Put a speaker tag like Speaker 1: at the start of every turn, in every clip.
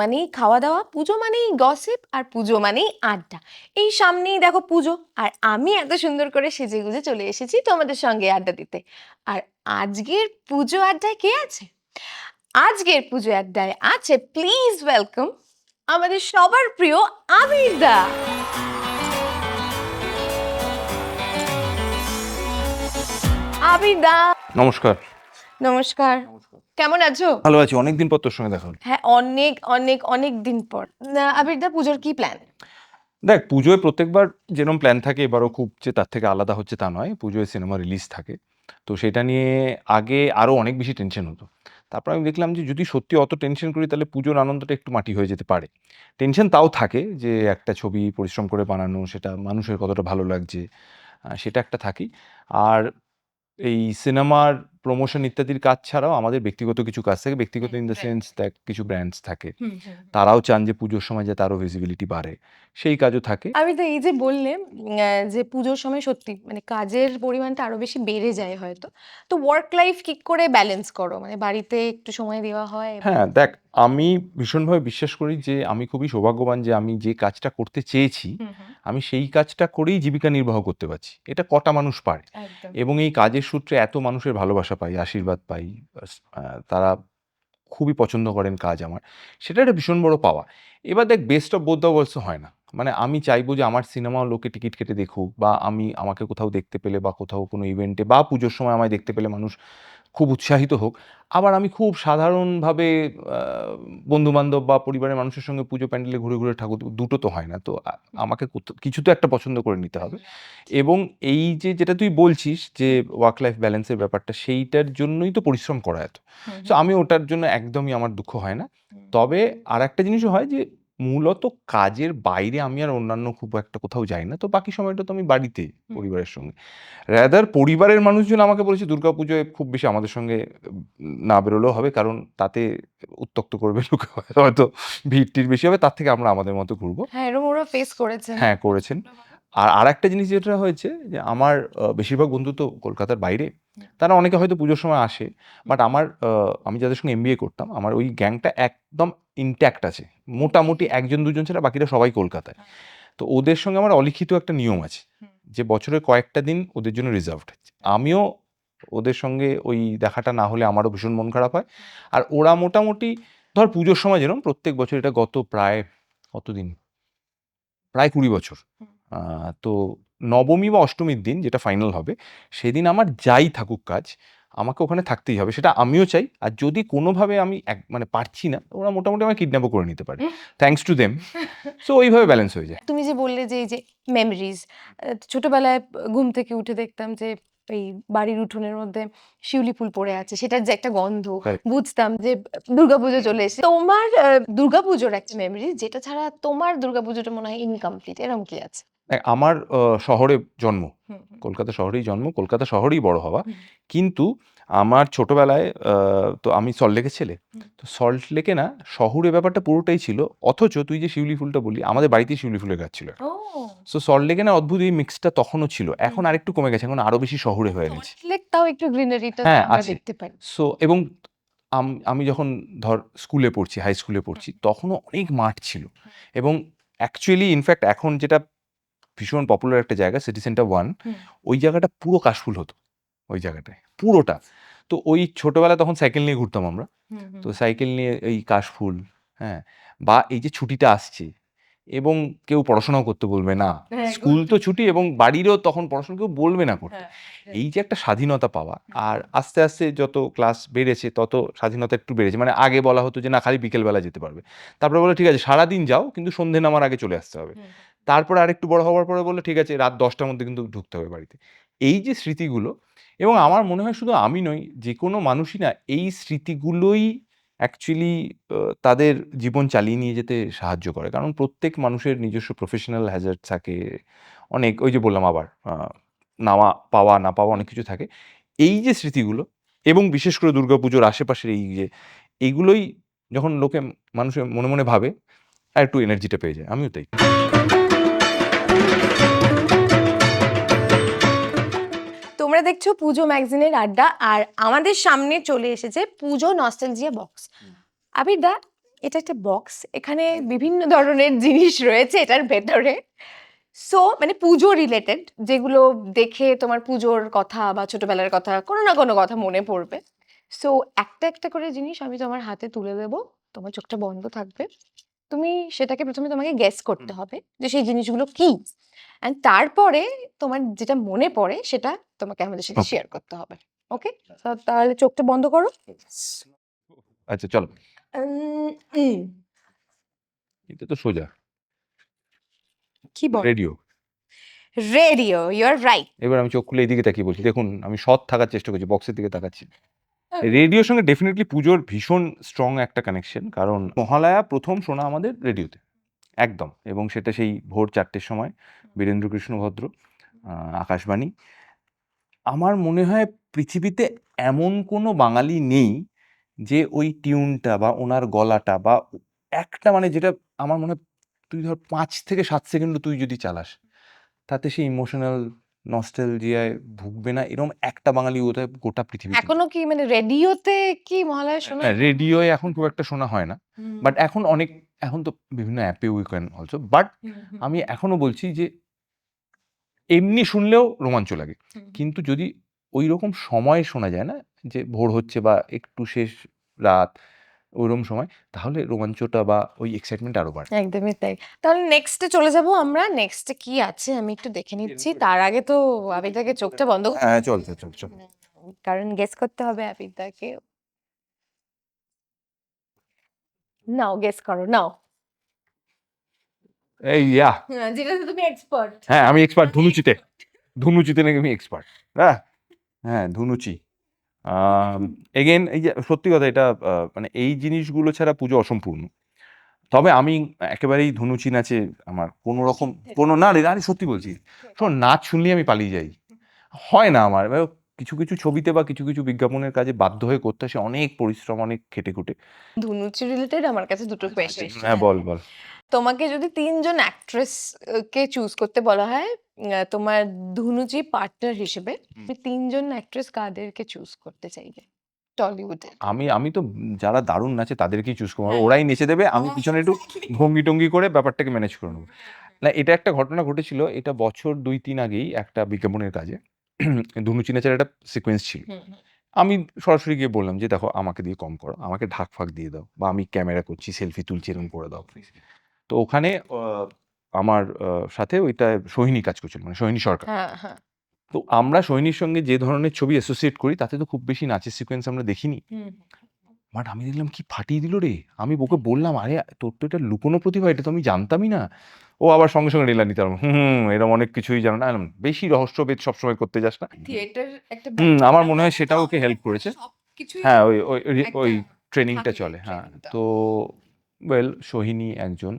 Speaker 1: মানেই খাওয়া দাওয়া পুজো মানেই গসিপ আর পুজো মানেই আড্ডা। এই সামনেই দেখো পুজো আর আমি এত সুন্দর করে সেজে গুজে চলে এসেছি তোমাদের সঙ্গে আড্ডা দিতে। আর আজকের পুজো আড্ডায় কে আছে? আজকের পুজো আড্ডায় আছে প্লিজ ওয়েলকাম আমাদের সবার প্রিয় আবির দা। আবির দা।
Speaker 2: নমস্কার।
Speaker 1: নমস্কার। কেমন আছো?
Speaker 2: ভালো আছি অনেকদিন পর তোর সঙ্গে দেখা হলো।
Speaker 1: হ্যাঁ অনেক অনেক অনেক দিন পর। না, আবির দা পুজোর কি প্ল্যান
Speaker 2: দেখ পুজোয় প্রত্যেকবার যেরকম প্ল্যান থাকে এবারও খুব যে তার থেকে আলাদা হচ্ছে তা নয়। পুজোয় সিনেমা রিলিজ থাকে। তো সেটা নিয়ে আগে আরও অনেক বেশি টেনশন হতো। তারপর আমি দেখলাম যে যদি সত্যি অত টেনশন করি তাহলে পুজোর আনন্দটা একটু মাটি হয়ে যেতে পারে। টেনশন তাও থাকে যে একটা ছবি পরিশ্রম করে বানানো সেটা মানুষের কতটা ভালো লাগছে সেটা একটা থাকি আর এই সিনেমার প্রমোশন ইত্যাদির কাজ ছাড়াও আমাদের ব্যক্তিগত কিছু কাজ থাকে। ব্যক্তিগত ইন দ্য সেন্স দেখ কিছু ব্র্যান্ডস থাকে। তারাও চান যে পুজোর সময় যাতে আরও ভিজিবিলিটি বাড়ে। সেই কাজও থাকে।
Speaker 1: আমি তো এই যে বললে যে পুজোর সময় সত্যি মানে কাজের পরিমাণটা আরও বেশি বেড়ে যায় হয়তো। তো ওয়ার্ক লাইফ কি করে ব্যালেন্স করো। মানে বাড়িতে একটু সময় দেওয়া হয়
Speaker 2: হ্যাঁ দেখ আমি ভীষণভাবে বিশ্বাস করি যে আমি খুবই সৌভাগ্যবান যে আমি যে কাজটা করতে চেয়েছি আমি সেই কাজটা করেই জীবিকা নির্বাহ করতে পারছি। এটা কটা মানুষ পারে। এবং এই কাজের সূত্রে এত মানুষের ভালোবাসা পাই, আশীর্বাদ পাই তারা খুবই পছন্দ করেন কাজ আমার। সেটা একটা ভীষণ বড় পাওয়া। এবার দেখ বেস্ট অফ বোধ অবশ্য হয় না। মানে আমি চাইব যে আমার সিনেমাও লোকে টিকিট কেটে দেখুক বা আমি আমাকে কোথাও দেখতে পেলে বা কোথাও কোনো ইভেন্টে বা পুজোর সময় আমায় দেখতে পেলে মানুষ খুব উৎসাহিত হোক। আবার আমি খুব সাধারণভাবে বন্ধু বান্ধব বা পরিবারের মানুষের সঙ্গে পুজো প্যান্ডেলে ঘুরে ঘুরে ঠাকুর দুটো তো হয় না। তো আমাকে কিছু তো একটা পছন্দ করে নিতে হবে। এবং এই যে যেটা তুই বলছিস যে ওয়ার্ক লাইফ ব্যালেন্সের ব্যাপারটা সেইটার জন্যই তো পরিশ্রম করা এত। সো আমি ওটার জন্য একদমই আমার দুঃখ হয় না। তবে আর একটা জিনিসও হয় যে মূলত কাজের বাইরে আমি আর অন্যান্য খুব একটা কোথাও যাই না। তো বাকি সময়টা তো আমি বাড়িতে
Speaker 1: হুম।
Speaker 2: পরিবারের সঙ্গে। রাদার পরিবারের মানুষজন আমাকে বলেছে দুর্গাপুজোয় খুব বেশি আমাদের সঙ্গে না বেরোলেও হবে। কারণ তাতে উত্তক্ত করবে লোকে হয়তো ভিড় টির বেশি হবে। তার থেকে আমরা আমাদের মতো ঘুরবো।
Speaker 1: হ্যাঁ এরকম ওরা ফেস করেছে
Speaker 2: হ্যাঁ করেছেন। আর আরেকটা জিনিস যেটা হয়েছে যে আমার আহ, বেশিরভাগ বন্ধু তো কলকাতার বাইরে। তারা অনেকে হয়তো পুজোর সময় আসে। বাট আমার আহ, আমি যাদের সঙ্গে এমবিএ করতাম আমার ওই গ্যাংটা একদম ইনট্যাক্ট আছে। মোটামুটি একজন, দুজন ছাড়া বাকিরা সবাই কলকাতায়। তো ওদের সঙ্গে আমার অলিখিত একটা নিয়ম আছে যে বছরের কয়েকটা দিন ওদের জন্য রিজার্ভড আমিও ওদের সঙ্গে ওই দেখাটা না হলে আমারও ভীষণ মন খারাপ হয়। আর ওরা মোটামুটি, ধর পুজোর সময় যেরকম প্রত্যেক বছর এটা গত প্রায়, কতদিন? প্রায় কুড়ি বছর। তো নবমী বা অষ্টমীর দিন যেটা ফাইনাল হবে, সেদিন আমার যাই থাকুক কাজ আমাকে ওখানে থাকতেই হবে সেটা আমিও চাই। আর যদি কোনোভাবে আমি এক মানে পারছি না ওরা মোটামুটি আমাকে কিডন্যাপও করে নিতে পারে।
Speaker 1: Thanks
Speaker 2: thanks to them so ওইভাবে ব্যালেন্স হয়ে যায়।
Speaker 1: তুমি যে বললে যে এই যে মেমোরিজ ছোটবেলায় ঘুম থেকে উঠে দেখতাম যে এই বাড়ির উঠোনের মধ্যে শিউলি ফুল পড়ে আছে সেটার যে একটা গন্ধ বুঝতাম যে দুর্গাপুজো চলে এসেছে। তোমার দুর্গাপুজোর একটা মেমরি যেটা ছাড়া তোমার দুর্গাপুজোটা মনে হয় ইনকমপ্লিট এরকম কি আছে?
Speaker 2: আমার শহরে জন্ম। কলকাতা শহরেই জন্ম কলকাতা শহরেই বড় হওয়া। কিন্তু আমার ছোটবেলায় তো আমি সল্ট লেকের ছেলে। তো সল্ট লেকে না শহুরে ব্যাপারটা পুরোটাই ছিল অথচ তুই যে শিউলি ফুলটা বলি আমাদের বাড়িতেই শিউলি ফুলের গাছ ছিল। সো সল্ট লেকে না অদ্ভুত এই মিক্সটা তখনও ছিল। এখন। আরেকটু কমে গেছে এখন আরও বেশি শহুরে হয়ে গেছে।
Speaker 1: তাও একটু গ্রিনারিটা
Speaker 2: হ্যাঁ, আছে।
Speaker 1: দেখতে পাই
Speaker 2: সো এবং আমি যখন ধর স্কুলে পড়ছি হাই স্কুলে পড়ছি তখনও অনেক মাঠ ছিল। এবং অ্যাকচুয়ালি ইনফ্যাক্ট এখন যেটা ভীষণ পপুলার একটা জায়গা সিটি সেন্টার ওয়ান ওই জায়গাটা পুরো কাশফুল হতো। ওই জায়গাটায় পুরোটা। তো ওই ছোটবেলায় তখন সাইকেল নিয়ে ঘুরতাম আমরা। তো সাইকেল নিয়ে এই কাশফুল হ্যাঁ বা এই যে ছুটিটা আসছে এবং কেউ পড়াশোনাও করতে বলবে না।
Speaker 1: হ্যাঁ,
Speaker 2: স্কুল তো ছুটি এবং বাড়িরও তখন পড়াশোনা কেউ বলবে না করতে।
Speaker 1: হ্যাঁ, হ্যাঁ।
Speaker 2: এই যে একটা স্বাধীনতা পাওয়া আর আস্তে আস্তে যত ক্লাস বেড়েছে তত স্বাধীনতা একটু বেড়েছে। মানে আগে বলা হতো যে না খালি বিকেলবেলা যেতে পারবে। তারপরে বলে ঠিক আছে সারাদিন যাও কিন্তু সন্ধে নামার আগে চলে আসতে হবে। তারপরে আরেকটু বড় হওয়ার পরে বলল ঠিক আছে রাত দশটার মধ্যে কিন্তু ঢুকতে হবে বাড়িতে। এই যে স্মৃতিগুলো এবং আমার মনে হয় শুধু আমি নই যে কোনো মানুষই না, এই স্মৃতিগুলোই অ্যাকচুয়ালি তাদের জীবন চালিয়ে নিয়ে যেতে সাহায্য করে। কারণ প্রত্যেক মানুষের নিজস্ব প্রফেশনাল হ্যাজার্ড থাকে, অনেক, ওই যে বললাম আবার নাওয়া পাওয়া, না পাওয়া অনেক কিছু থাকে। এই যে স্মৃতিগুলো এবং বিশেষ করে দুর্গাপুজোর আশেপাশের এই যে এইগুলোই যখন লোকে মানুষের মনে মনে ভাবে আর একটু এনার্জিটা পেয়ে যায়। আমিও তাই।
Speaker 1: তোমরা দেখছ পুজো ম্যাগজিনের আড্ডা আর আমাদের সামনে চলে এসেছে পুজো নস্টালজিয়া বক্স। আবির দা এটা একটা বক্স এখানে বিভিন্ন ধরনের জিনিস রয়েছে এটার ভেতরে। সো মানে পুজো রিলেটেড যেগুলো দেখে তোমার পুজোর কথা বা ছোটবেলার কথা কোনো না কোনো কথা মনে পড়বে। সো একটা একটা করে জিনিস আমি তোমার হাতে তুলে দেবো তোমার চোখটা বন্ধ থাকবে। তুমি সেটাকে প্রথমে তোমাকে গেস করতে হবে যে সেই জিনিসগুলো কি। অ্যান্ড তারপরে তোমার যেটা মনে পড়ে সেটা তোমাকে আমাদের সাথে শেয়ার করতে হবে ওকে তাহলে চোখটা বন্ধ করো।
Speaker 2: আচ্ছা চলো। এটা তো সোজা।
Speaker 1: কি বল?
Speaker 2: Radio
Speaker 1: radio you are right
Speaker 2: এবার আমি চোখ খুলে এইদিকে তাকিয়ে বলছি। দেখুন আমি সৎ থাকার চেষ্টা করছি বক্সের দিকে তাকাচ্ছি। রেডিওর সঙ্গে ডেফিনেটলি পুজোর ভীষণ স্ট্রং একটা কানেকশন কারণ মহালয়া প্রথম শোনা আমাদের রেডিওতে একদম। এবং সেটা সেই ভোর চারটের সময় বীরেন্দ্র কৃষ্ণ ভদ্র আকাশবাণী আমার মনে হয় পৃথিবীতে এমন কোনো বাঙালি নেই যে ওই টিউনটা বা ওনার গলাটা বা একটা মানে যেটা আমার মনে হয় তুই ধর পাঁচ থেকে সাত সেকেন্ড তুই যদি চালাস তাতে সে ইমোশনাল নস্টালজিয়ায় ভুগবে না এরকম একটা বাঙালি বোধহয় গোটা পৃথিবী
Speaker 1: এখনও কি মানে রেডিওতে কি মহালয়া শোনা
Speaker 2: হ্যাঁ রেডিওয়ে এখন খুব একটা শোনা হয় না বাট এখন অনেক এখন তো বিভিন্ন অ্যাপে উই ক্যান অলসো বাট আমি এখনও বলছি যে এমনি শুনলেও রোমাঞ্চ লাগে। কিন্তু যদি ওই রকম সময় শোনা যায় না যে ভোর হচ্ছে বা একটু শেষ রাত ওইরকম সময় তাহলে রোমাঞ্চটা বা ওই এক্সাইটমেন্ট আরও বাড়ে।
Speaker 1: একদমই তাই। তাহলে নেক্সটে চলে যাব আমরা। নেক্সটে কি আছে আমি একটু দেখে নিচ্ছি। তার আগে তো আবিদাকে চোখটা বন্ধ কর-
Speaker 2: হ্যাঁ চল চল চল
Speaker 1: কারণ গেস করতে হবে আবিদাকে। নাও গেস করো নাও।
Speaker 2: এই ইয়া।
Speaker 1: যেটাতে তুমি এক্সপার্ট
Speaker 2: হ্যাঁ আমি এক্সপার্ট ধুনুচিতে। ধুনুচিতে নাকি আমি এক্সপার্ট হ্যাঁ হ্যাঁ ধুনুচি। এগেন এই যে সত্যি কথা এটা মানে এই জিনিসগুলো ছাড়া পুজো অসম্পূর্ণ। তবে আমি একেবারেই ধুনুচি নাচে আমার কোনো রকম কোনো না রে আরে সত্যি বলছি। শোন নাচ শুনলেই আমি পালিয়ে যাই। হয় না আমার। কিছু কিছু ছবিতে বা কিছু কিছু বিজ্ঞাপনের কাজে বাধ্য হয়ে করতে আসে অনেক পরিশ্রম অনেক খেটে খুটে
Speaker 1: ধুনুচি রিলেটেড আমার কাছে দুটো কোয়েশ্চেন
Speaker 2: হ্যাঁ বল বল।
Speaker 1: তোমাকে যদি তিনজন অ্যাক্ট্রেস কে চুজ করতে বলা হয় আহ, তোমার ধুনুচি পার্টনার হিসেবে তুমি তিনজন অ্যাক্ট্রেস কাদেরকে চুজ করতে চাইবে? টলিউডে
Speaker 2: আমি আমি তো যারা দারুণ নাচে তাদেরকেই চুজ করব।
Speaker 1: হ্যাঁ।
Speaker 2: ওরাই নেচে দেবে আমি পিছনে একটু ভঙ্গি টঙ্গি করে ব্যাপারটাকে ম্যানেজ করে নেব। না এটা একটা ঘটনা ঘটেছিল এটা বছর দুই তিন আগেই একটা বিজ্ঞাপনের কাজে। ধুনুচি চার একটা সিকোয়েন্স ছিল। আমি সরাসরি গিয়ে বললাম যে দেখো আমাকে দিয়ে কম করো আমাকে ঢাক ফাঁক দিয়ে দাও বা আমি ক্যামেরা করছি সেলফি তুলছি এরকম করে দাও। প্লিজ তো ওখানে আমার সাথে ওইটা সোহিনী কাজ করছিল মানে সোহিনী সরকার।
Speaker 1: হ্যাঁ হ্যাঁ।
Speaker 2: তো আমরা সোহিনীর সঙ্গে যে ধরনের ছবি অ্যাসোসিয়েট করি তাতে তো খুব বেশি নাচের সিকোয়েন্স আমরা দেখিনি। বাট আমি দেখলাম কি ফাটিয়ে দিল রে? আমি ওকে বললাম আরে তোর তো এটা লুকোনো প্রতিভা এটা তো আমি জানতামই না। ও আবার সঙ্গে সঙ্গে নিলাম নিতে পারব হুম এরকম অনেক কিছুই জানো না? বেশি রহস্যভেদ সবসময় করতে যাস না।
Speaker 1: থিয়েটার একটা
Speaker 2: হুম আমার মনে হয় সেটাও ওকে হেল্প করেছে। হ্যাঁ ওই ওই ওই- ট্রেনিংটা চলে হ্যাঁ তো ওয়েল সোহিনী একজন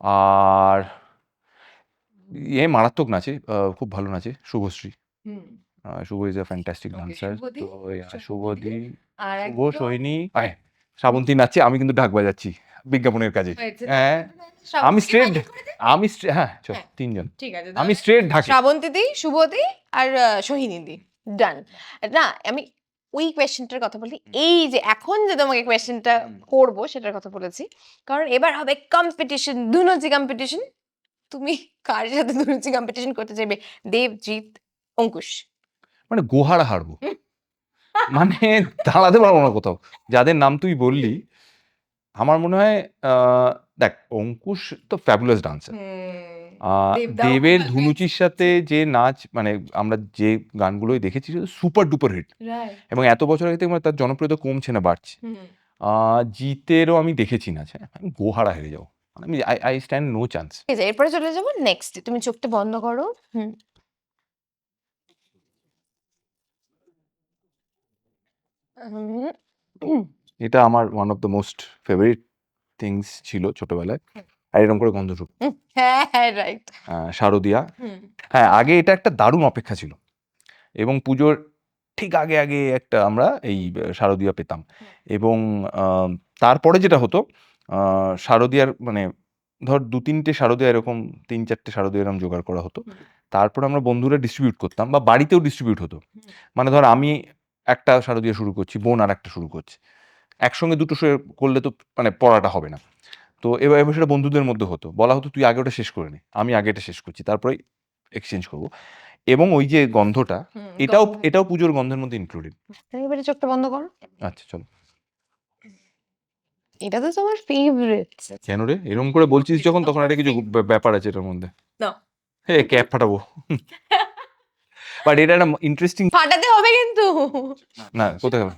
Speaker 2: আর এ মারাত্মক নাচে খুব ভালো নাচে Subhashree. Subha is a fantastic dancer. তো
Speaker 1: শুভদী?
Speaker 2: শুভ আয় শ্রাবন্তী নাচছে আমি কিন্তু ঢাক বাজাচ্ছি বিজ্ঞাপনের কাজে। হ্যাঁ আমি
Speaker 1: দে।
Speaker 2: আমি হ্যাঁ
Speaker 1: হ্যাঁ।
Speaker 2: তিনজন।
Speaker 1: ঠিক আছে
Speaker 2: আমি স্ট্রেট ঢাকি।
Speaker 1: শ্রাবন্তী দি শুভদি আর আহ, সোহিনী দি। ডান না আমি ওই কোয়েশ্চেনটার কথা বলি এই যে এখন যে তোমাকে কোয়েশ্চেনটা। করব সেটার কথা বলেছি। কারণ এবার হবে কম্পিটিশন দুনজি কম্পিটিশন তুমি কার সাথে দুনজি কম্পিটিশন করতে চাইবে? দেবজিৎ অঙ্কুশ।
Speaker 2: মানে গোহারা হারবো মানে দাঁড়াতে পারব না কোথাও। যাদের নাম তুই বললি আমার মনে হয় আহ, দেখ অঙ্কুশ তো ফ্যাবুলাস ডান্সার দেবের ধুনুচির সাথে যে নাচ মানে আমরা যে গানগুলোই দেখেছি সুপার ডুপার হিট এবং এত বছর আগে থেকে মানে তার জনপ্রিয়তা কমছে না বাড়ছে। আহ, জিতেরও আমি দেখেছি নাচ হ্যাঁ আমি গোহারা হেরে যাব। মানে আমি I I stand no chance
Speaker 1: এরপরে চলে যাব নেক্সট তুমি চোখটা বন্ধ করো হুম উম,
Speaker 2: এটা আমার one of the most favourite things ছিল ছোটবেলায়। আর এরকম করে গন্ধ ঢুক
Speaker 1: হ্যাঁ হ্যাঁ রাইট
Speaker 2: শারদিয়া। হ্যাঁ আগে এটা একটা দারুণ অপেক্ষা ছিল। এবং পুজোর ঠিক আগে আগে একটা আমরা এই শারদীয়া পেতাম। এবং তারপরে যেটা হতো শারদিয়ার মানে ধর দু তিনটে শারদিয়া এরকম তিন চারটে শারদিয়া এরকম জোগাড় করা হতো। তারপর আমরা বন্ধুরা ডিস্ট্রিবিউট করতাম বা বাড়িতেও ডিস্ট্রিবিউট হতো। মানে ধর আমি একটা সারো দিয়ে শুরু করছি বোন আর একটা শুরু করছে। একসঙ্গে দুটো করলে তো মানে পড়াটা হবে না। তো এবার এবার সেটা বন্ধুদের মধ্যে হতো। বলা হতো তুই আগে ওটা শেষ করে নে। আমি আগে এটা শেষ করছি। তারপরে এক্সচেঞ্জ করব। এবং ওই যে গন্ধটা এটাও এটাও পুজোর গন্ধের মধ্যে ইনক্লুডেড
Speaker 1: এবারে চোখটা বন্ধ কর।
Speaker 2: আচ্ছা চলো।
Speaker 1: এটা তো তোমার ফেভারিট
Speaker 2: কেন রে? এরকম করে বলছিস যখন তখন একটা কিছু ব্যাপার আছে এটার মধ্যে।
Speaker 1: না।
Speaker 2: হে ক্যাপ ফাটাবো। বাট এটা একটা ইন্টারেস্টিং
Speaker 1: ফাটাতে হবে কিন্তু।
Speaker 2: না কোথায় গেল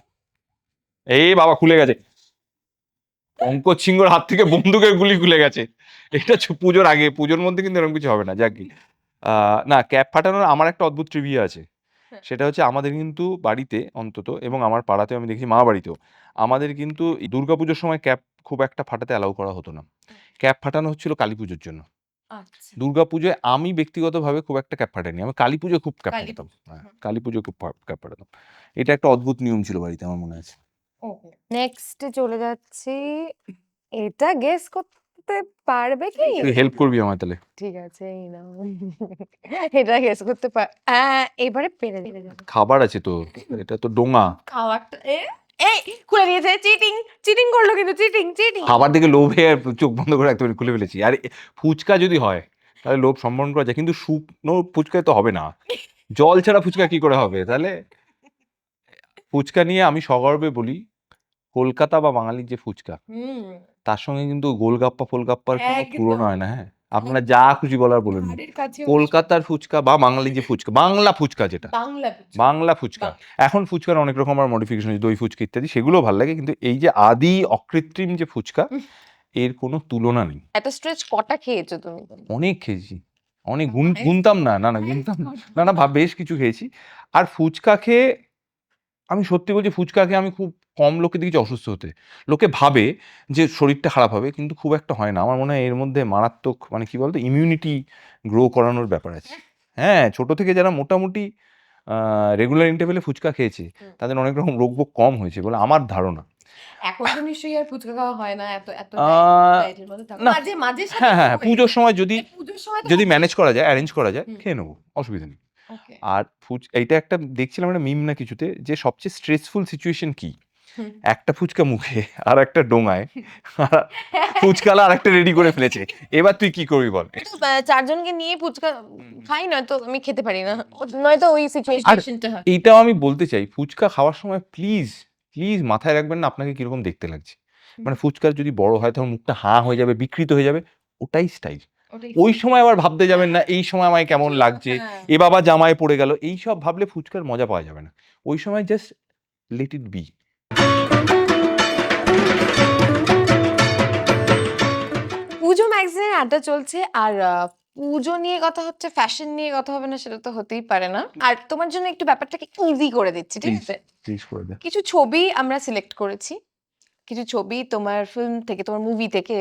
Speaker 2: এই বাবা খুলে গেছে। পঙ্কজ সিংহর হাত থেকে বন্দুকের গুলি খুলে গেছে। এটা পুজোর আগে পুজোর মধ্যে কিন্তু এরকম কিছু হবে না যাক কি। না ক্যাপ ফাটানোর আমার একটা অদ্ভুত ট্রিভিয়া আছে।
Speaker 1: হ্যাঁ।
Speaker 2: সেটা হচ্ছে আমাদের কিন্তু বাড়িতে অন্তত এবং আমার পাড়াতেও আমি দেখি মা বাড়িতেও আমাদের কিন্তু দুর্গাপুজোর সময় ক্যাপ খুব একটা ফাটাতে অ্যালাউ করা হতো না। ক্যাপ ফাটানো হচ্ছিল কালী পুজোর জন্য।
Speaker 1: আচ্ছা।
Speaker 2: দুর্গাপুজোয় আমি ব্যক্তিগতভাবে খুব একটা ক্যাপ ফাটাইনি। আমি কালী পুজো খুব ক্যাপ ফাটাতাম। হ্যাঁ কালী পুজো খুব ক্যাপ ফাটাতাম। এটা একটা অদ্ভুত নিয়ম ছিল বাড়িতে আমার মনে আছে।
Speaker 1: নেক্সট চলে যাচ্ছি। এটা গেস করতে পারবে কি?
Speaker 2: তুই হেল্প করবি আমার তাহলে।
Speaker 1: ঠিক আছে এই নাও। এটা গেস করতে পার এবারে পেরে যাবে
Speaker 2: খাবার আছে তো এটা তো ডোঙা।
Speaker 1: খাবারটা এ? এই খুলে দিয়েছে চিটিং চিটিং করল কিন্তু চিটিং চিটিং।
Speaker 2: খাবার দিকে লোভে আর চোখ বন্ধ করে একদম খুলে ফেলেছি। আর ফুচকা যদি হয় তাহলে লোভ সম্বরণ করা যায় কিন্তু শুকনো ফুচকায় তো হবে না। জল ছাড়া ফুচকা কি করে হবে? তাহলে ফুচকা নিয়ে আমি সগর্বে বলি কলকাতা বা বাঙালির যে ফুচকা তার সঙ্গে কিন্তু গোলগাপ্পা ফোলগাপ্পার কোনো। তুলনা হয় না হ্যাঁ? আপনারা যা খুশি বলার বলেন কলকাতার ফুচকা বা বাঙালি যে ফুচকা বাংলা ফুচকা যেটা।
Speaker 1: বাংলা
Speaker 2: ফুচকা। এখন ফুচকার অনেক রকম আর মডিফিকেশন দই ফুচকা ইত্যাদি সেগুলো ভালো লাগে কিন্তু এই যে আদি অকৃত্রিম যে ফুচকা এর কোনো তুলনা নেই।
Speaker 1: এত স্ট্রেচ কটা খেয়েছো তুমি?
Speaker 2: অনেক খেয়েছি। অনেক গুন গুনতাম না না না গুনতাম না। না না ভাব বেশ কিছু খেয়েছি। আর ফুচকা খেয়ে আমি সত্যি বলছি ফুচকা খেয়ে আমি খুব কম লোকে দেখেছি অসুস্থ হতে। লোকে ভাবে যে শরীরটা খারাপ হবে কিন্তু খুব একটা হয় না। আমার মনে হয় এর মধ্যে মারাত্মক মানে কি বলতো? ইমিউনিটি গ্রো করানোর ব্যাপার আছে। হ্যাঁ। ছোট থেকে যারা মোটামুটি রেগুলার ইন্টারভেলে ফুচকা খেয়েছে তাদের অনেক রকম রোগ কম হয়েছে বলে আমার ধারণা।
Speaker 1: এখন তো নিশ্চয়ই আর ফুচকা খাওয়া হয় না এত এত। মাঝে মাঝে
Speaker 2: হ্যাঁ হ্যাঁ পুজোর সময় যদি যদি ম্যানেজ করা যায় অ্যারেঞ্জ করা যায় খেয়ে নেব অসুবিধা নেই। আর ফুচ এইটা একটা দেখছিলাম একটা মিম না কিছুতে যে সবচেয়ে স্ট্রেসফুল সিচুয়েশন কি। একটা ফুচকা মুখে আর একটা ডোঙায়। ফুচকালা আর একটা রেডি করে ফেলেছে। এবার তুই কি করবি বল?
Speaker 1: চারজনকে নিয়ে ফুচকা খাই নয়তো আমি খেতে পারি না। নয়তো ওই সিচুয়েশনটা
Speaker 2: এইটাও আমি বলতে চাই ফুচকা খাওয়ার সময় প্লিজ প্লিজ মাথায় রাখবেন না আপনাকে কীরকম দেখতে লাগছে। মানে ফুচকার যদি বড় হয় তখন মুখটা হাঁ হয়ে যাবে বিকৃত হয়ে যাবে ওটাই স্টাইল ওই সময় আবার ভাবতে যাবেন না এই সময় আমায় কেমন লাগছে
Speaker 1: হ্যাঁ।
Speaker 2: এ বাবা জামায় পড়ে গেল এই সব ভাবলে ফুচকার মজা পাওয়া যাবে না। ওই সময় জাস্ট লেট ইট বি
Speaker 1: পুজো আড্ডা চলছে আর পুজো নিয়ে কথা হচ্ছে ফ্যাশন নিয়ে কথা হবে না সেটা তো হতেই পারে না। আর তোমার জন্য একটু ব্যাপারটাকে ইজি করে দিচ্ছি ঠিক আছে? কিছু ছবি আমরা সিলেক্ট করেছি। কিছু ছবি তোমার ফিল্ম থেকে তোমার মুভি থেকে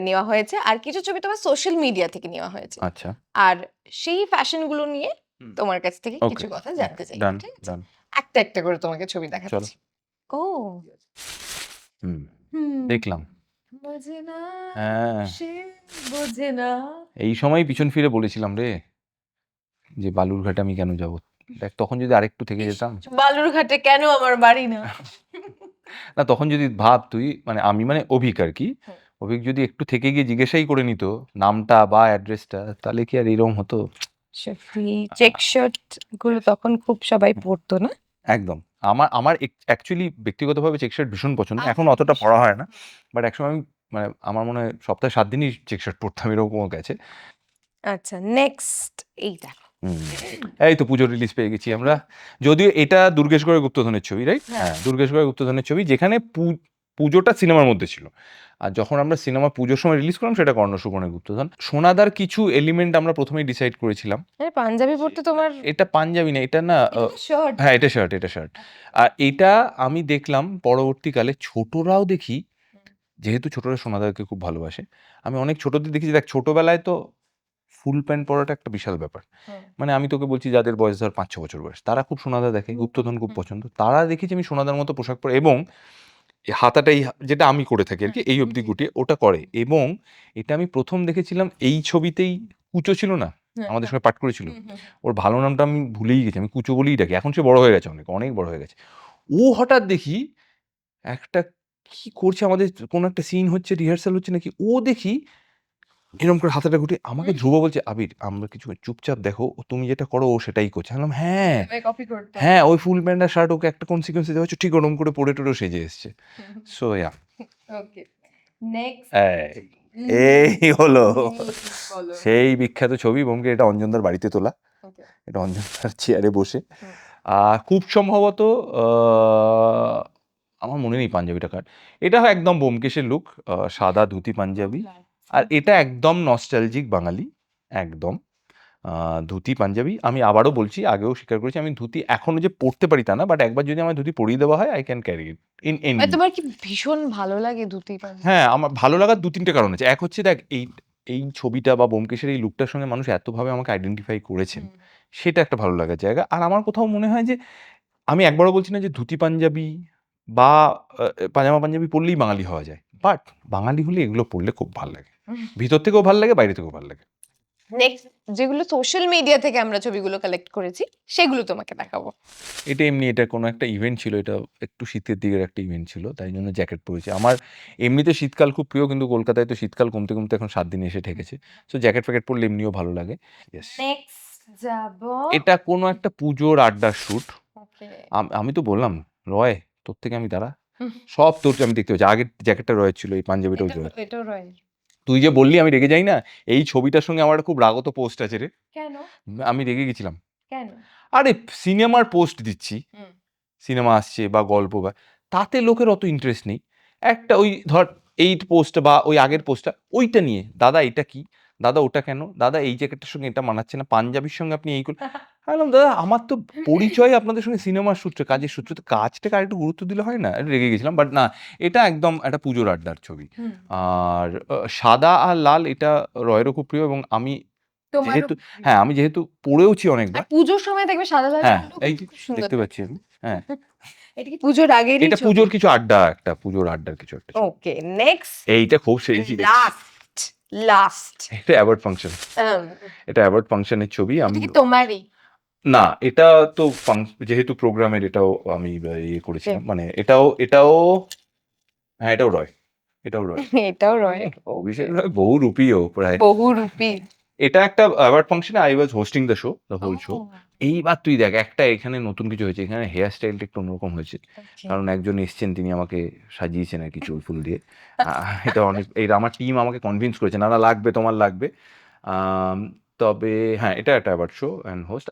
Speaker 1: নেওয়া হয়েছে। আর কিছু ছবি তোমার সোশ্যাল মিডিয়া থেকে নেওয়া হয়েছে।
Speaker 2: আচ্ছা।
Speaker 1: আর সেই ফ্যাশনগুলো নিয়ে তোমার কাছ থেকে কিছু কথা জানতে চাই ঠিক আছে? একটা একটা করে তোমাকে ছবি দেখাচ্ছি। ও
Speaker 2: হুম।
Speaker 1: হুম
Speaker 2: দেখলাম। হ্যাঁ। এই সময় পিছন ফিরে বলেছিলাম রে যে বালুরঘাটে আমি কেন যাব? দেখ তখন যদি আরেকটু থেকে যেতাম
Speaker 1: বালুরঘাটে কেন আমার বাড়ি না?
Speaker 2: না তখন যদি ভাব তুই মানে আমি মানে অভিক আর কি অভিক যদি একটু থেকে গিয়ে জিজ্ঞাসাই করে নিত নামটা বা অ্যাড্রেসটা তাহলে কি আর এরকম হতো?
Speaker 1: সত্যি চেক শার্টগুলো তখন খুব সবাই পরতো না?
Speaker 2: একদম। আমার আমার অ্যাকচুয়ালি ব্যক্তিগতভাবে চেক শার্ট ভীষণ পছন্দ।
Speaker 1: আচ্ছা,
Speaker 2: এখন অতটা পড়া হয় না। বাট একসময় আমি মানে আমার মনে হয় সপ্তাহে সাত দিনই চেক শার্ট পরতাম এরকমও গেছে।
Speaker 1: আচ্ছা নেক্সট এইটা
Speaker 2: এই তো পুজো রিলিজ পেয়ে গেছি আমরা। যদিও এটা দুর্গেশগড়ের গুপ্তধনের ছবি রাইট
Speaker 1: হ্যাঁ।
Speaker 2: হ্যাঁ দুর্গেশগড়ের গুপ্তধনের ছবি যেখানে পুজোটা সিনেমার মধ্যে ছিল। আর যখন আমরা সিনেমা পুজোর সময় রিলিজ করলাম সেটা কর্ণ কর্ণসুবর্ণের গুপ্তধন। সোনাদার কিছু এলিমেন্ট আমরা প্রথমেই ডিসাইড করেছিলাম।
Speaker 1: পাঞ্জাবি পরতে তোমার
Speaker 2: এটা পাঞ্জাবি না এটা না হ্যাঁ এটা শার্ট এটা শার্ট আর এটা আমি দেখলাম পরবর্তীকালে ছোটরাও দেখি যেহেতু ছোটরা সোনাদারকে খুব ভালোবাসে। আমি অনেক ছোটদের দেখেছি দেখ ছোটবেলায় তো ফুল প্যান্ট পরাটা একটা বিশাল ব্যাপার। মানে আমি তোকে বলছি যাদের বয়স ধর পাঁচ ছ বছর বয়স তারা খুব সোনাদা দেখে গুপ্তধন খুব পছন্দ। তারা দেখেছি আমি সোনাদার মতো পোশাক পরে এবং এই হাতাটাই যেটা আমি করে থাকি আর কি এই অবধি। গুটিয়ে ওটা করে। এবং এটা আমি প্রথম দেখেছিলাম এই ছবিতেই কুচো ছিল না
Speaker 1: হ্যাঁ,
Speaker 2: আমাদের সঙ্গে পাঠ করেছিল। ওর ভালো নামটা আমি ভুলেই গেছি আমি কুচো বলেই ডাকি। এখন সে বড় হয়ে গেছে অনেক অনেক বড় হয়ে গেছে। ও হঠাৎ দেখি একটা কি করছে আমাদের কোনো একটা সিন হচ্ছে রিহার্সাল হচ্ছে নাকি? ও দেখি এরকম করে হাতাটা ঘুটে আমাকে ধ্রুব বলছে আবির আমরা কিছু চুপচাপ দেখো ও তুমি যেটা করো ও সেটাই করছে। আমি বললাম হ্যাঁ
Speaker 1: কপি করতে
Speaker 2: হ্যাঁ ওই ফুল প্যান্ট আর শার্ট ওকে একটা কোন সিকোয়েন্সে দেওয়া হচ্ছে ঠিক ওরকম করে পড়ে টোড়ে সেজে এসছে। সো ইয়া
Speaker 1: ওকে নেক্সট
Speaker 2: এই হলো সেই বিখ্যাত ছবি বোমকে এটা অঞ্জনদার বাড়িতে তোলা।
Speaker 1: Okay.
Speaker 2: এটা অঞ্জনদার চেয়ারে বসে।
Speaker 1: হুম।
Speaker 2: আহ, খুব সম্ভবত আহ, আমার মনে নেই পাঞ্জাবিটা কার। এটা একদম বোমকেশের লুক সাদা ধুতি পাঞ্জাবি। আর এটা একদম নস্টালজিক বাঙালি একদম। ধুতি পাঞ্জাবি আমি আবারও বলছি আগেও স্বীকার করেছি আমি ধুতি এখনও যে পড়তে পারি তা না বাট একবার যদি আমার ধুতি পরিয়ে দেওয়া হয় I can carry it in any
Speaker 1: তোমার কি ভীষণ ভালো লাগে ধুতি পাঞ্জাবি?
Speaker 2: হ্যাঁ আমার ভালো লাগার দু তিনটে কারণ আছে। এক হচ্ছে দেখ এই এই ছবিটা বা বোমকেশের এই লুকটার সঙ্গে মানুষ এতভাবে আমাকে আইডেন্টিফাই করেছেন সেটা একটা ভালো লাগার জায়গা। আর আমার কোথাও মনে হয় যে আমি একবারও বলছি না যে ধুতি পাঞ্জাবি বা পাজামা পাঞ্জাবি পরলেই বাঙালি হওয়া যায় বাট বাঙালি হলে এগুলো পরলে খুব ভালো লাগে। ভিতর থেকেও ভালো লাগে বাইরে থেকেও ভালো লাগে।
Speaker 1: নেক্সট যেগুলো সোশ্যাল মিডিয়া থেকে আমরা ছবিগুলো কালেক্ট করেছি সেগুলো তোমাকে দেখাবো।
Speaker 2: এটা এমনি এটা কোনো একটা ইভেন্ট ছিল এটা একটু শীতের দিকের একটা ইভেন্ট ছিল তাই জন্য জ্যাকেট পরেছি। আমার এমনিতে শীতকাল খুব প্রিয় কিন্তু কলকাতায় তো শীতকাল কমতে কমতে এখন সাত দিন এসে ঠেকেছে। সো জ্যাকেট ফ্যাকেট পরলে এমনিও ভালো লাগে। এটা কোনো একটা পুজোর আড্ডার শ্যুট আমি তো বললাম রয় তোর থেকে আমি দাঁড়া। সব তোর আমি দেখতে পাচ্ছি আগের জ্যাকেটটা রয়ের ছিল এই পাঞ্জাবিটাও রয়
Speaker 1: এটাও রয়
Speaker 2: তুই যে বললি আমি রেগে যাই না এই ছবিটার সঙ্গে আমার খুব রাগত পোস্ট আছে রে।
Speaker 1: কেন?
Speaker 2: আমি রেগে গেছিলাম।
Speaker 1: কেন?
Speaker 2: আরে সিনেমার পোস্ট দিচ্ছি। সিনেমা আসছে বা গল্প বা তাতে লোকের অত ইন্টারেস্ট নেই। একটা ওই ধর এই পোস্ট বা ওই আগের পোস্টটা ওইটা নিয়ে দাদা এটা কি? দাদা ওটা কেন? দাদা এই জ্যাকেটটার সঙ্গে এটা মানাচ্ছে না পাঞ্জাবির সঙ্গে আপনি এই বললাম দাদা আমার তো পরিচয় আপনাদের সঙ্গে সিনেমার সূত্রে কাজের সূত্রে তো কাজটাকে আর একটু গুরুত্ব দিলে হয় না? রেগে গেছিলাম বাট না এটা একদম একটা পুজোর আড্ডার ছবি। আর সাদা আর লাল এটা রয়েরও খুব প্রিয় এবং আমি যেহেতু হ্যাঁ আমি যেহেতু পড়েওছি অনেকবার
Speaker 1: পুজোর সময় দেখবে সাদা লাল
Speaker 2: হ্যাঁ এই দেখতে পাচ্ছি আমি হ্যাঁ।
Speaker 1: এটা কি পুজোর আগের
Speaker 2: এটা পুজোর কিছু আড্ডা একটা পুজোর আড্ডার কিছু একটা
Speaker 1: ওকে নেক্সট
Speaker 2: এইটা খুব সেরেছি
Speaker 1: লাস্ট লাস্ট
Speaker 2: এটা অ্যাওয়ার্ড ফাংশন এটা অ্যাওয়ার্ড ফাংশনের ছবি আমি
Speaker 1: তোমারই?
Speaker 2: না এটা তো যেহেতু প্রোগ্রামের এটাও আমি ইয়ে করেছিলাম। মানে এটাও এটাও হ্যাঁ এটাও রয়। এটাও রয়।
Speaker 1: এটাও রয়।
Speaker 2: অভিষেক রয় বহু রূপীও প্রায়
Speaker 1: বহুরূপী
Speaker 2: এটা একটা অ্যাওয়ার্ড ফাংশনে I was hosting the show the whole show এইবার তুই দেখ একটা এখানে নতুন কিছু হয়েছে এখানে হেয়ার স্টাইলটা একটু অন্যরকম হয়েছে। কারণ একজন এসছেন তিনি আমাকে সাজিয়েছেন আর কি চুল ফুল দিয়ে। এটা অনেক এটা আমার টিম আমাকে কনভিন্স করেছে না না লাগবে তোমার লাগবে। তবে হ্যাঁ এটা একটা অ্যাওয়ার্ড শো অ্যান্ড হোস্ট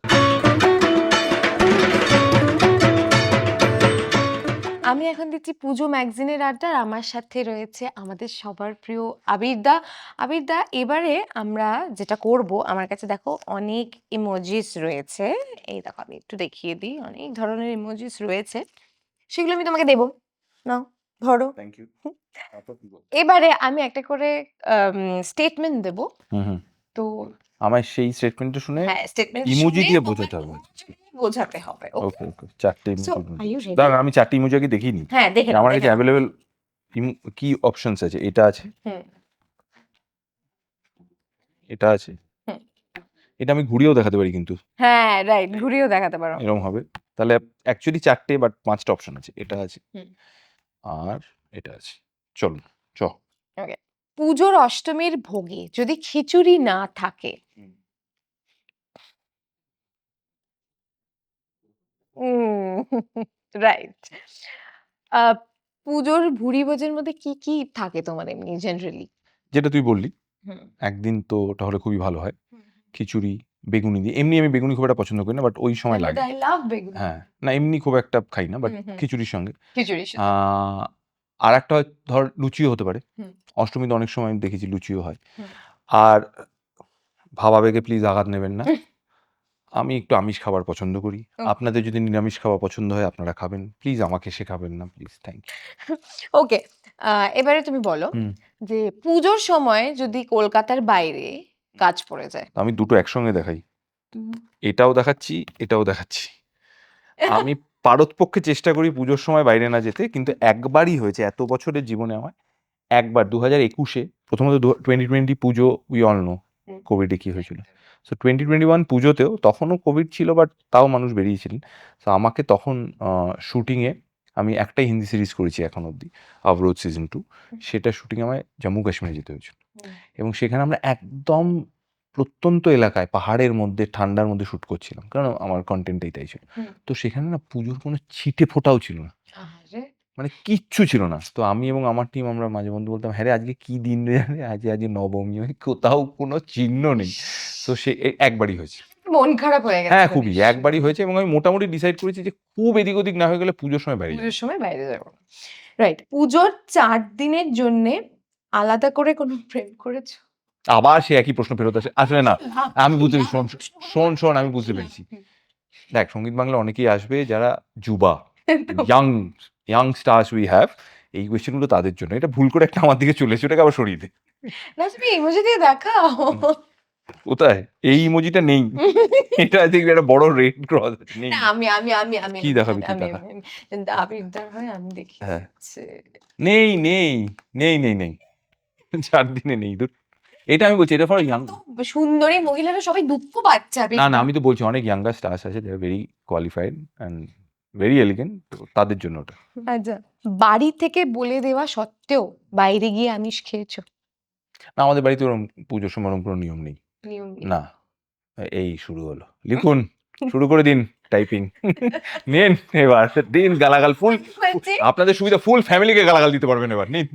Speaker 1: আমি এখন দিচ্ছি পুজো ম্যাগজিনের আড্ডার আমার সাথে রয়েছে আমাদের সবার প্রিয় আবিরদা আবিরদা এবারে আমরা যেটা করব আমার কাছে দেখো অনেক ইমোজিস রয়েছে। এই দেখো আমি একটু দেখিয়ে দিই অনেক ধরনের ইমোজিস রয়েছে। সেগুলো আমি তোমাকে দেবো। নাও ধরো।
Speaker 2: থ্যাংক ইউ
Speaker 1: এবারে আমি একটা করে স্টেটমেন্ট দেব।
Speaker 2: হুম হুম।
Speaker 1: তো
Speaker 2: আমার সেই স্টেটমেন্টটা শুনে
Speaker 1: হ্যাঁ স্টেটমেন্ট
Speaker 2: ইমোজি দিয়ে বোঝাতে হবে।
Speaker 1: বোঝাতে হবে
Speaker 2: ওকে ওকে চারটে দাঁড়ান আমি চারটে ইমোজি আগে দেখিনি
Speaker 1: হ্যাঁ দেখে
Speaker 2: আমার কাছে অ্যাভেলেবেল কি অপশনস আছে? এটা আছে? এটা আছে? এটা আমি ঘুরিয়েও দেখাতে পারি কিন্তু।
Speaker 1: হ্যাঁ রাইট ঘুরিয়েও দেখাতে পারো।
Speaker 2: এরকম হবে। তাহলে অ্যাকচুয়ালি চারটে বাট পাঁচটা অপশন আছে। এটা আছে। আর এটা আছে। চলুন চ।
Speaker 1: পুজোর অষ্টমীর ভোগে যদি খিচুড়ি না থাকে রাইট পুজোর ভুরি ভোজের মধ্যে কি কি থাকে তোমার এমনি জেনারেলি
Speaker 2: যেটা তুই বললি একদিন তো ওটা হলে খুবই ভালো হয়। খিচুড়ি বেগুনি দিয়ে এমনি আমি বেগুনি খুব একটা পছন্দ করি না বাট ওই সময় লাগে।
Speaker 1: বেগুন।
Speaker 2: হ্যাঁ না এমনি খুব একটা খাই না বাট
Speaker 1: হুম, হুম।
Speaker 2: খিচুড়ির সঙ্গে।
Speaker 1: সাথে।
Speaker 2: আর একটা হয় ধর লুচিও হতে পারে।
Speaker 1: হুম।
Speaker 2: অষ্টমীতে অনেক সময় আমি দেখেছি লুচিও হয়।
Speaker 1: হুম।
Speaker 2: আর ভাবাবেগে প্লিজ আঘাত নেবেন না। আমি একটু আমিষ খাবার পছন্দ করি। আপনাদের যদি নিরামিষ খাওয়া পছন্দ হয় আপনারা খাবেন। প্লিজ আমাকে শেখাবেন না প্লিজ থ্যাংক ইউ
Speaker 1: ওকে এবারে তুমি বলো যে পুজোর সময় যদি কলকাতার বাইরে কাজ পড়ে যায়।
Speaker 2: আমি দুটো একসঙ্গে দেখাই। এটাও দেখাচ্ছি এটাও দেখাচ্ছি। আমি পারতপক্ষে চেষ্টা করি পুজোর সময় বাইরে না যেতে কিন্তু একবারই হয়েছে এত বছরের জীবনে আমার একবার দু হাজার একুশে প্রথমত twenty twenty Puja we all know কোভিডে কি হয়েছিল? সো টোয়েন্টি টোয়েন্টি ওয়ান পুজোতেও তখনও কোভিড ছিল বাট তাও মানুষ বেরিয়েছিলেন। সো আমাকে তখন শুটিংয়ে আমি একটাই হিন্দি সিরিজ করেছি এখন অবধি অবরোধ সিজন টু সেটা শুটিং আমায় জম্মু কাশ্মীরে যেতে হয়েছিল। এবং সেখানে আমরা একদম প্রত্যন্ত এলাকায় পাহাড়ের মধ্যে ঠান্ডার মধ্যে শ্যুট করছিলাম। কারণ আমার কন্টেন্টটাই তাই ছিল। তো সেখানে না পুজোর কোনো ছিটে ফোটাও ছিল না। মানে কিচ্ছু ছিল না। তো আমি এবং আমার টিম আমরা মাঝে মধ্যে বলতাম হ্যাঁ আজকে কি দিন রে? আরে আজকে আজকে নবমী। কোথাও কোনো চিহ্ন নেই। তো সে একবারই হয়েছে।
Speaker 1: মন খারাপ হয়ে গেছে
Speaker 2: হ্যাঁ খুবই। একবারই হয়েছে এবং আমি মোটামুটি ডিসাইড করেছি যে খুব এদিক ওদিক না হয়ে গেলে পুজোর সময় বাইরে।
Speaker 1: পুজোর সময় বাইরে যাব। রাইট পুজোর চার দিনের জন্য আলাদা করে কোনো প্রেম করেছ?
Speaker 2: আবার সে একই প্রশ্ন ফেরত আসে। আসলে না আমি বুঝতে পেরেছি। শোন শোন শোন আমি বুঝতে পেরেছি। দেখ সংগীত বাংলা অনেকেই আসবে যারা যুবা। Young young stars we have এই কোয়েশ্চেনগুলো তাদের জন্য। এটা ভুল করে একটা আমার দিকে চলে এসে ওটাকে আবার সরিয়ে দে।
Speaker 1: না তুমি ইমোজি দিয়ে দেখাও।
Speaker 2: কোথায়? এই ইমোজিটা নেই। এটা দেখবি একটা বড় রেড ক্রস নেই।
Speaker 1: আমি আমি আমি আমি
Speaker 2: কি দেখাবি, কি দেখা?
Speaker 1: আমি- আবিরদার হয় আমি দেখি
Speaker 2: হ্যাঁ। নেই নেই নেই নেই নেই। চার দিনে নেই দূর এটা আমি বলছি এটা ফর ইয়াং
Speaker 1: সুন্দরী মহিলারা সবাই দুঃখ পাচ্ছে
Speaker 2: না না আমি তো বলছি অনেক ইয়াঙ্গার স্টার্স আছে they are very qualified and very elegant তো তাদের জন্য ওটা।
Speaker 1: আচ্ছা বাড়ি থেকে বলে দেওয়া সত্ত্বেও বাইরে গিয়ে আমিষ খেয়েছো?
Speaker 2: না আমাদের বাড়িতে ওরকম পুজোর সময় ওরকম কোনো নিয়ম নেই। না এই শুরু হলো। লিখুন শুরু করে দিন টাইপিং। নিন এবার দিন গালাগাল ফুল। আপনাদের সুবিধা ফুল ফ্যামিলিকে গালাগাল দিতে পারবেন এবার নিন।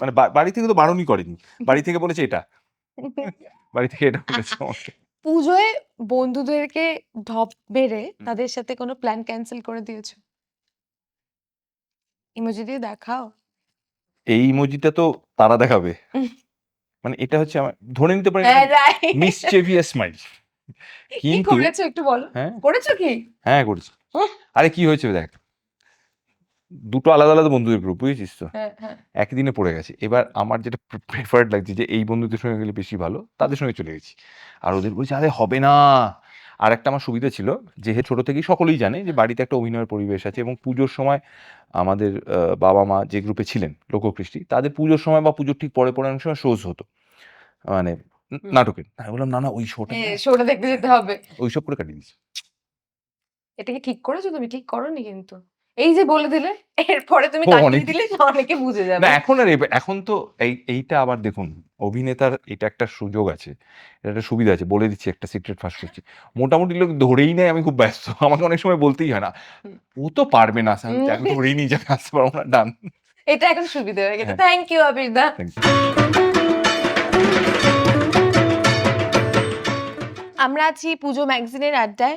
Speaker 2: মানে বাড়ি থেকে তো বারণই করেনি। বাড়ি থেকে বলেছে এটা। বাড়ি থেকে এটা বলেছে।
Speaker 1: পুজোয় বন্ধুদেরকে ঢপ বেড়ে তাদের সাথে কোনো প্ল্যান ক্যান্সেল করে দিয়েছ? ইমোজি দিয়ে দেখাও।
Speaker 2: এই ইমোজিটা তো তারা দেখাবে। মানে এটা হচ্ছে আমার ধরে নিতে
Speaker 1: right.
Speaker 2: মিসচেভিয়াস স্মাইল
Speaker 1: কি করেছ একটু বলো?
Speaker 2: হ্যাঁ।
Speaker 1: করেছ কি?
Speaker 2: হ্যাঁ করেছি। আরে কি হয়েছে দেখ দুটো আলাদা আলাদা বন্ধুদের গ্রুপ বুঝেছিস তো?
Speaker 1: হ্যাঁ হ্যাঁ।
Speaker 2: একই দিনে পড়ে গেছে। এবার আমার যেটা প্রেফার্ড লাগছে যে এই বন্ধুদের সঙ্গে গেলে বেশি ভালো তাদের সঙ্গে চলে গেছি। আর ওদের বলছে আরে হবে না। আর একটা আমার সুবিধা ছিল যেহেতু ছোট থেকেই সকলেই জানে যে বাড়িতে একটা অভিনয়ের পরিবেশ আছে এবং পুজোর সময় আমাদের বাবা মা যে গ্রুপে ছিলেন লোককৃষ্টি তাদের পুজোর সময় বা পুজোর ঠিক পরে পরে অনেক সময় শোজ হতো। মানে ন- নাটকের। আমি বললাম না না ওই শোটা
Speaker 1: শোটা দেখতে যেতে হবে।
Speaker 2: ওইসব করে কাটিয়ে দিচ্ছি
Speaker 1: এটা কি ঠিক করেছ তুমি? ঠিক করোনি কিন্তু। এই যে বলে দিলে এরপরে তুমি কাটিয়ে দিলে অনেকে বুঝে যাবে।
Speaker 2: না এখন আর এখন তো এই এইটা আবার দেখুন অভিনেতার এটা একটা সুযোগ আছে এটা একটা সুবিধা আছে বলে দিচ্ছি একটা সিক্রেট ফাঁস করছি। মোটামুটি লোক ধরেই নেয় আমি খুব ব্যস্ত আমাকে অনেক সময় বলতেই হয় না। ও তো পারবে না আমি ধরেই নিয়ে যাবে আসতে পারব না ডান
Speaker 1: এটা এখন সুবিধা হয়ে গেছে। থ্যাংক ইউ আবিরদা আমরা আছি পুজো ম্যাগাজিনের আড্ডায়।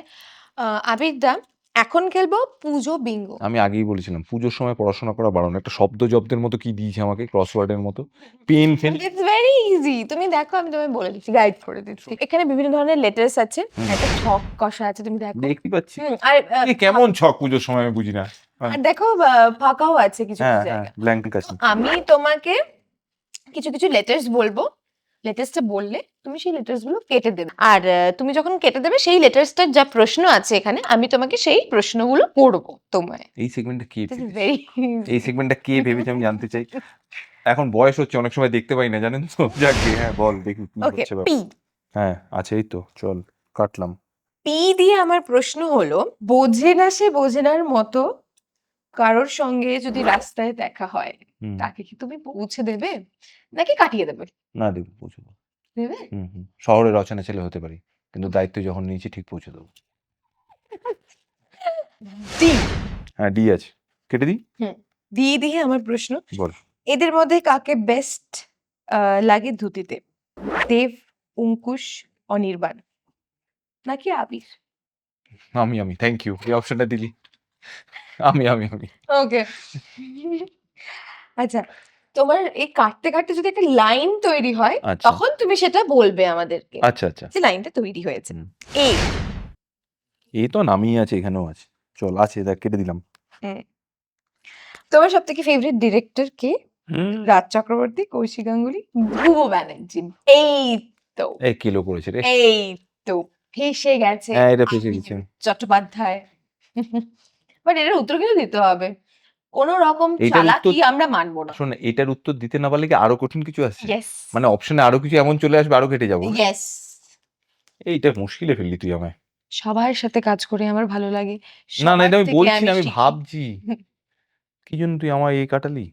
Speaker 1: আহ, আবিরদা এখন খেলব পুজো বিঙ্গো
Speaker 2: আমি আগেই বলেছিলাম পুজোর সময় পড়াশোনা করা বারণ। একটা শব্দ জব্দের মতো কি দিয়েছে আমাকে ক্রসওয়ার্ডের মতো? পেন ফেন
Speaker 1: ইটস ভেরি ইজি তুমি দেখো আমি তোমায় বলে দিচ্ছি গাইড করে দিচ্ছি। এখানে বিভিন্ন ধরনের লেটার্স আছে একটা ছক কষা আছে তুমি দেখো।
Speaker 2: দেখতে পাচ্ছি।
Speaker 1: আর
Speaker 2: কেমন ছক পুজোর সময় আমি বুঝি না।
Speaker 1: আর দেখো ফাঁকাও আছে কিছু
Speaker 2: হ্যাঁ
Speaker 1: কিছু
Speaker 2: হ্যাঁ
Speaker 1: জায়গা
Speaker 2: ব্ল্যাঙ্ক আছে
Speaker 1: আমি তোমাকে কিছু কিছু লেটার্স বলব। লেটার্সটা বললে তুমি সেই লেটার্সগুলো কেটে দেবে। আর তুমি যখন কেটে দেবে সেই লেটার্সটার যা প্রশ্ন আছে এখানে আমি তোমাকে সেই প্রশ্নগুলো করব তোমায়।
Speaker 2: এই সেগমেন্টটা কে
Speaker 1: দিস ইজ ভেরি
Speaker 2: এই সেগমেন্টটা কে ভেবেছে আমি জানতে চাই। এখন বয়স হচ্ছে অনেক সময় দেখতে পাই না জানেন তো? যাক হ্যাঁ বল দেখি কি হচ্ছে হ্যাঁ আছে এই তো চল কাটলাম।
Speaker 1: পি দিয়ে আমার প্রশ্ন হলো বোঝে না সে বোঝেনার মতো কারোর সঙ্গে যদি রাস্তায় দেখা হয় তাকে কি তুমি পৌঁছে দেবে? নাকি কাটিয়ে দেবে?
Speaker 2: না দেবো পৌঁছে দেবো।
Speaker 1: দেবে?
Speaker 2: শহরে রচনা ছেলে হতে পারি কিন্তু দায়িত্ব যখন নিয়েছি ঠিক পৌঁছে দেবো।
Speaker 1: ডি।
Speaker 2: হ্যাঁ ডি আছে। কেটে দিই?
Speaker 1: দিয়ে দিয়ে আমার প্রশ্ন।
Speaker 2: বল।
Speaker 1: এদের মধ্যে কাকে বেস্ট লাগে ধুতিতে? দেব অঙ্কুশ অনির্বাণ? নাকি আবির?
Speaker 2: আমি আমি। থ্যাংক ইউ এই অপশনটা দিলি। আমি আমি আমি।
Speaker 1: ওকে। আচ্ছা তোমার এই কাটতে কাটতে যদি একটা লাইন তৈরি হয়
Speaker 2: আচ্ছা।
Speaker 1: তখন তুমি সেটা বলবে আমাদেরকে।
Speaker 2: আচ্ছা আচ্ছা।
Speaker 1: যে লাইনটা তৈরি হয়েছে।
Speaker 2: হুম।
Speaker 1: এ।
Speaker 2: এই তো নামই আছে এখানেও আছে। চল আছে দেখ কেটে দিলাম।
Speaker 1: তোমার সব থেকে ফেভারিট ডিরেক্টর কে। রাজ চক্রবর্তী কৌশিক গাঙ্গুলি ধ্রুব ব্যানার্জি। এই তো।
Speaker 2: এই কিলো করেছে রে।
Speaker 1: এই তো। ফেসে গেছে।
Speaker 2: হ্যাঁ এটা ফেসে গেছে।
Speaker 1: চট্টোপাধ্যায়। বাট এটার উত্তর কিন্তু দিতে হবে। কোন রকম চালাকি আমরা মানবো না।
Speaker 2: শোন এটার উত্তর দিতে না পারলে কি আরও কঠিন কিছু আছে মানে অপশনে আরও কিছু এমন চলে আসবে আরও কেটে যাব?
Speaker 1: ইয়েস
Speaker 2: এইটা মুশকিলে ফেললি তুই আমায়।
Speaker 1: সবার সাথে কাজ করে আমার ভালো লাগে।
Speaker 2: না না এটা আমি বলছি আমি ভাবছি। কি জন্য তুই আমার এই কাটালি?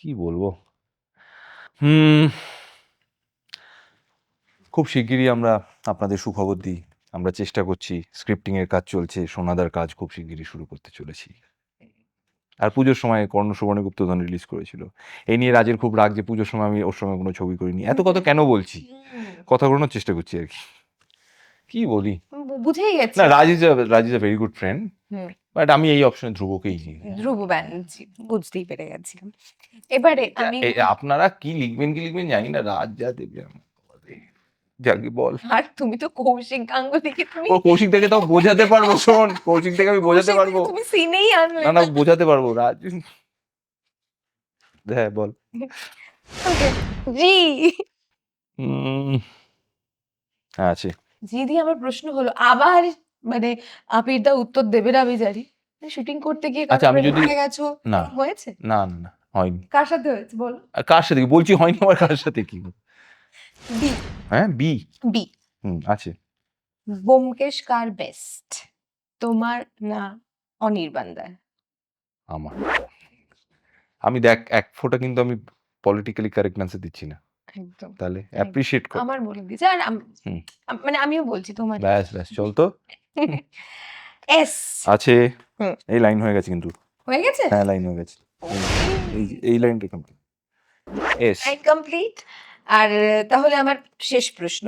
Speaker 2: কি বলব? হুম খুব শিগগিরই আমরা আপনাদের সুখবর দিই। আমরা চেষ্টা করছি স্ক্রিপ্টিং এর কাজ চলছে সোনাদার কাজ খুব শিগগিরই শুরু করতে চলেছি। আর পুজোর সময় কর্ণ সুবর্ণ গুপ্তধন রিলিজ করেছিল। এই নিয়ে রাজের খুব রাগ যে পুজোর সময় আমি ওর সঙ্গে কোনো ছবি করিনি। এত কথা কেন বলছি? কথা বলানোর চেষ্টা করছি আর কি। কি বলি?
Speaker 1: বুঝেই গেছি।
Speaker 2: না Raj is Raj is a very good friend. But আমি এই অপশনে ধ্রুবকেই
Speaker 1: ধ্রুব ব্যানার্জি বুঝতেই পেরে গেছিলাম। এবারে আমি
Speaker 2: আপনারা কি লিখবেন কি লিখবেন জানি না রাজ যা দেবে আমার বল।
Speaker 1: আর তুমি তো কৌশিক গাঙ্গুলিকে তুমি
Speaker 2: ও কৌশিক থেকে তাও বোঝাতে পারব শোন। কৌশিক থেকে আমি বোঝাতে পারব।
Speaker 1: তুমি সিনেই আনলে
Speaker 2: না না বোঝাতে পারব রাজ। হ্যাঁ বল।
Speaker 1: জি।
Speaker 2: হ্যাঁ আছে।
Speaker 1: জি দিয়ে আমার প্রশ্ন হলো আবার মানে আপির দা উত্তর দেবে না আমি জানি শুটিং করতে গিয়ে
Speaker 2: আচ্ছা, আমি যদি-
Speaker 1: গেছো
Speaker 2: না।
Speaker 1: হয়েছে?
Speaker 2: না না হয়নি।
Speaker 1: কার সাথে হয়েছে বল।
Speaker 2: কার সাথে? বলছি হয়নি আমার কার সাথে কি?
Speaker 1: বি
Speaker 2: হ্যাঁ বি
Speaker 1: বি
Speaker 2: হুম আছে।
Speaker 1: বোমকেশ কার বেস্ট তোমার না অনির্বাণদার
Speaker 2: আমার। আমি দেখ এক ফোঁটা কিন্তু আমি পলিটিক্যালি কারেক্ট আনসার দিচ্ছি না।
Speaker 1: একদম।
Speaker 2: তাহলে অ্যাপ্রিসিয়েট কর।
Speaker 1: আমার বলে দিয়েছে আর মানে আমিও বলছি তোমার।
Speaker 2: ব্যাস ব্যাস চল তো।
Speaker 1: এস
Speaker 2: আছে। এই লাইন হয়ে গেছে কিন্তু।
Speaker 1: হয়ে গেছে?
Speaker 2: হ্যাঁ লাইন হয়ে গেছে। এই এই লাইনটা কমপ্লিট এস
Speaker 1: কমপ্লিট আর তাহলে আমার শেষ প্রশ্ন।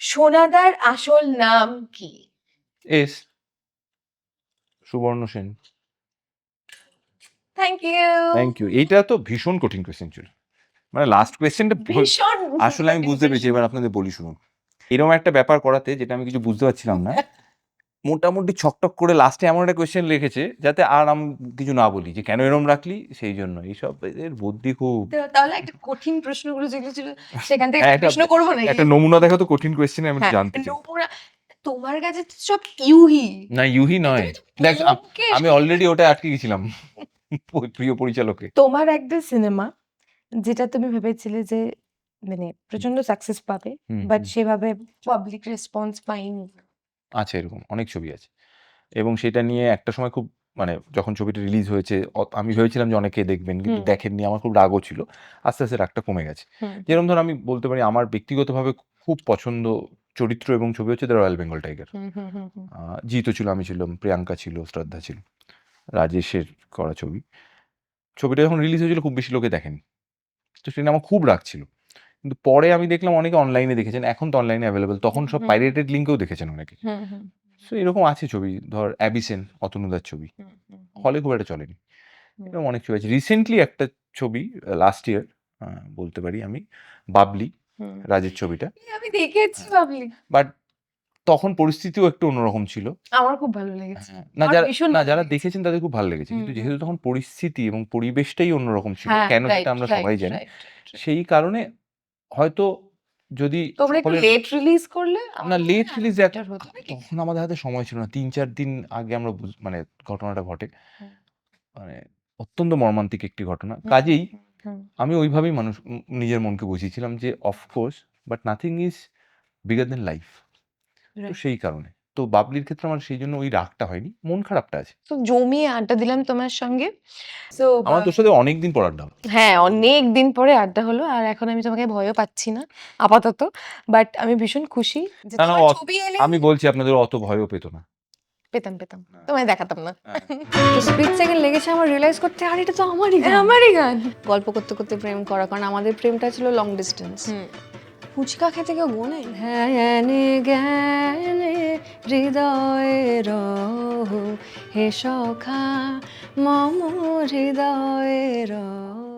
Speaker 1: সোনাদার আসল নাম কি?
Speaker 2: S. Subarna Sen.
Speaker 1: Thank you
Speaker 2: thank you এইটা তো ভীষণ কঠিন কোয়েশ্চেন ছিল মানে লাস্ট কোয়েশ্চেনটা
Speaker 1: ভীষণ
Speaker 2: আসলে আমি বুঝতে পেরেছি এবার আপনাদের বলি শুনুন। এরকম একটা ব্যাপার করাতে যেটা আমি কিছু বুঝতে পারছিলাম না মোটামুটি ছকটক করে লাস্টে এমন একটা কোয়েশ্চেন লিখেছে যাতে আর আমি কিছু না বলি যে কেন এরম রাখলি? সেই জন্য। এইসব এদের বুদ্ধি খুব
Speaker 1: তাহলে একটা কঠিন প্রশ্নগুলো যেগুলো ছিল সেখান থেকে
Speaker 2: হ্যাঁ,
Speaker 1: প্রশ্ন করব না
Speaker 2: একটা নমুনা দেখা তো কঠিন কোয়েশ্চেন আমি
Speaker 1: হ্যাঁ,
Speaker 2: জানতে চাই।
Speaker 1: তোমার কাছে সব ইউহি।
Speaker 2: না ইউহি নয়। দেখ আমি অলরেডি ওটা আটকে গেছিলাম। প্রিয় পরিচালকে
Speaker 1: তোমার একটা সিনেমা যেটা তুমি ভেবেছিলে যে মানে প্রচণ্ড সাকসেস পাবে বাট সেভাবে পাবলিক রেসপন্স পাইনি।
Speaker 2: আছে এরকম অনেক ছবি আছে। এবং সেটা নিয়ে একটা সময় খুব মানে যখন ছবিটা রিলিজ হয়েছে অ- আমি ভেবেছিলাম যে অনেকে দেখবেন কিন্তু
Speaker 1: হুম।
Speaker 2: দেখেননি আমার খুব রাগও ছিল। আস্তে আস্তে রাগটা কমে গেছে।
Speaker 1: হুম।
Speaker 2: যেরকম ধর আমি বলতে পারি আমার ব্যক্তিগতভাবে খুব পছন্দ চরিত্র এবং ছবি হচ্ছে দ্য রয়্যাল বেঙ্গল টাইগার।
Speaker 1: হুম হুম হুম হুম।
Speaker 2: জিতো ছিল আমি ছিলাম প্রিয়াঙ্কা ছিল শ্রদ্ধা ছিল রাজেশের করা ছবি। ছবিটা যখন রিলিজ হয়েছিল খুব বেশি লোকে দেখেনি তো সেটা আমার খুব রাগ ছিল। কিন্তু পরে আমি দেখলাম অনেকে অনলাইনে দেখেছেন এখন তো অনলাইনে অ্যাভেলেবেল তখন সব পাইরেটেড লিঙ্কেও দেখেছেন অনেকে। সো এরকম আছে ছবি ধর অ্যাবিসেন অতনুদার ছবি। হলে খুব একটা চলেনি। এরকম অনেক ছবি আছে। রিসেন্টলি একটা ছবি লাস্ট ইয়ার বলতে পারি আমি বাবলি রাজের ছবিটা।
Speaker 1: আমি দেখেছি ভাবলি
Speaker 2: বাট তখন পরিস্থিতিও একটু অন্যরকম ছিল।
Speaker 1: আমার খুব ভালো লেগেছে।
Speaker 2: হ্যাঁ, না যারা না যারা দেখেছেন তাদের খুব ভালো লেগেছে। কিন্তু যেহেতু তখন পরিস্থিতি এবং পরিবেশটাই অন্যরকম ছিল
Speaker 1: হ্যাঁ
Speaker 2: কেন সেটা আমরা সবাই জানি. সেই কারণে হয়তো যদি
Speaker 1: তোমরা একটু লেট রিলিজ করলে আমার
Speaker 2: না লেট রিলিজ
Speaker 1: better
Speaker 2: তখন আমাদের হাতে সময় ছিল না। তিন চার দিন আগে আমরা মানে ঘটনাটা ঘটে। মানে অত্যন্ত মর্মান্তিক একটি ঘটনা। কাজেই আমি ওইভাবেই মানুষ নিজের মনকে বুঝিয়েছিলাম যে of course but nothing is bigger than life তো সেই কারণে। তো বাবলির ক্ষেত্রে আমার সেই জন্য ওই রাগটা হয়নি মন খারাপটা আছে।
Speaker 1: তো জমিয়ে আড্ডা দিলাম তোমার সঙ্গে। তো
Speaker 2: আমার তোর সাথে অনেকদিন পর আড্ডা হলো।
Speaker 1: হ্যাঁ অনেক দিন পরে আড্ডা হলো আর এখন আমি তোমাকে ভয়ও পাচ্ছি না আপাতত। বাট আমি ভীষণ খুশি যে তোমার ছবি এলে
Speaker 2: আমি বলছি আপনাদের অত ভয়ও পেতো না।
Speaker 1: পেতাম পেতাম। তোমায় দেখাতাম না।
Speaker 3: স্প্লিট সেকেন্ড লেগেছে আমার রিয়েলাইজ করতে আর এটা তো আমারই গান।
Speaker 1: আমারই গান।
Speaker 3: গল্প করতে করতে প্রেম করা কারণ আমাদের প্রেমটা ছিল লং ডিস্টেন্স ফুচকা খেতে কেউ গোনে হ্যাঁ জ্ঞানে হৃদয়ে রহ হে সখা মম হৃদয়ে রহ।